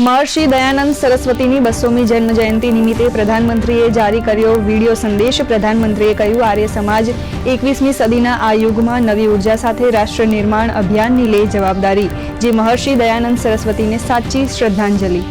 મહર્ષિ દયાનંદ સરસ્વતીની બસોમી જન્મ જયંતિ નિમિત્તે પ્રધાનમંત્રીએ જારી કર્યો વીડિયો સંદેશ. પ્રધાનમંત્રીએ કહ્યું, આર્ય સમાજ એકવીસમી સદીના આ યુગમાં નવી ઊર્જા સાથે રાષ્ટ્ર નિર્માણ અભિયાનની લે જવાબદારી. જે મહર્ષિ દયાનંદ સરસ્વતીને સાચી શ્રદ્ધાંજલિ.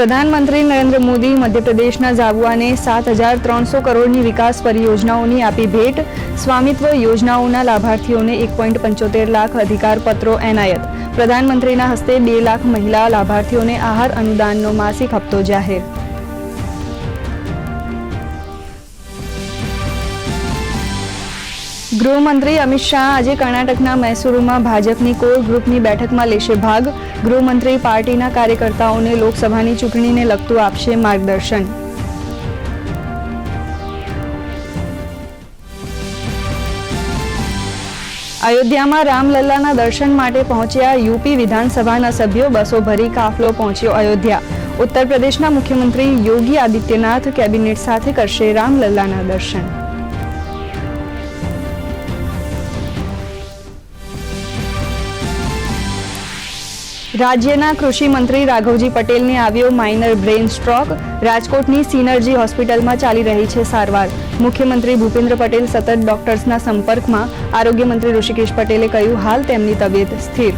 પ્રધાનમંત્રી નરેન્દ્ર મોદી મધ્યપ્રદેશના ઝાબુઆને સાત હજાર ત્રણસો કરોડની વિકાસ પરિયોજનાઓની આપી ભેટ. સ્વામિત્વ યોજનાઓના લાભાર્થીઓને એક પોઈન્ટ પંચોતેર લાખ અધિકાર પત્રો એનાયત. પ્રધાનમંત્રીના હસ્તે બે લાખ મહિલા લાભાર્થીઓને આહાર અનુદાનનો માસિક હપ્તો જાહેર. ગૃહમંત્રી અમિત શાહ આજે કર્ણાટકના મૈસુરુમાં ભાજપની કોર ગ્રુપની બેઠકમાં લેશે ભાગ. ગૃહમંત્રી પાર્ટીના કાર્યકર્તાઓને લોકસભાની ચૂંટણીને લગતું આપશે માર્ગદર્શન. અયોધ્યામાં રામલલ્લાના દર્શન માટે પહોંચ્યા યુપી વિધાનસભાના સભ્યો. બસો ભરી કાફલો પહોંચ્યો અયોધ્યા. ઉત્તર પ્રદેશના મુખ્યમંત્રી યોગી આદિત્યનાથ કેબિનેટ સાથે કરશે રામલલ્લાના દર્શન. રાજ્યના કૃષિ મંત્રી રાઘવજી પટેલને આવ્યો માઇનર બ્રેઇન સ્ટ્રોક રાજકોટની સિનર્જી હોસ્પિટલમાં ચાલી રહી છે સારવાર. મુખ્યમંત્રી ભૂપેન્દ્ર પટેલ સતત ડોક્ટર્સના સંપર્કમાં. આરોગ્ય મંત્રી ઋષિકેશ પટેલે કહ્યું, હાલ તેમની તબિયત સ્થિર.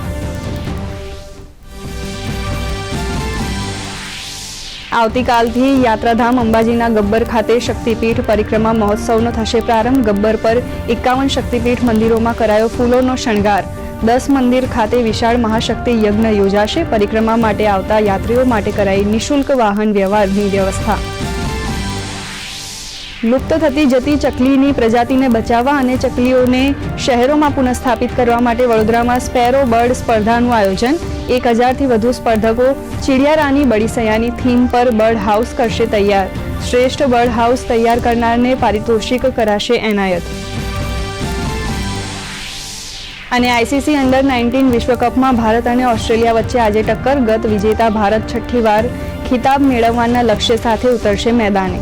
આવતીકાલથી યાત્રાધામ અંબાજીના ગબ્બર ખાતે શક્તિપીઠ પરિક્રમા મહોત્સવનો થશે પ્રારંભ. ગબ્બર પર એકાવન શક્તિપીઠ મંદિરોમાં કરાયો ફૂલોનો શણગાર. દસ મંદિર ખાતે વિશાળ મહાશક્તિ યજ્ઞ યોજાશે. પરિક્રમા માટે આવતા યાત્રીઓ માટે કરાઈ નિઃશુલ્ક વાહન વ્યવહારની વ્યવસ્થા. લુપ્ત થતી જતી ચકલીની પ્રજાતિને બચાવવા અને ચકલીઓને શહેરોમાં પુનઃસ્થાપિત કરવા માટે વડોદરામાં સ્પેરો, બર્ડ સ્પર્ધાનું આયોજન. એક હજારથી વધુ સ્પર્ધકો ચિડિયારાની બડીસૈયાની થીમ પર બર્ડ હાઉસ કરશે તૈયાર. શ્રેષ્ઠ બર્ડ હાઉસ તૈયાર કરનારને પારિતોષિક કરાશે એનાયત. અને આઈસીસી અંડર નાઇન્ટીન વિશ્વકપમાં ભારત અને ઓસ્ટ્રેલિયા વચ્ચે આજે ટક્કર, ગત વિજેતા ભારત છઠ્ઠી વાર ખિતાબ મેળવવાના લક્ષ્ય સાથે ઉતરશે મેદાને.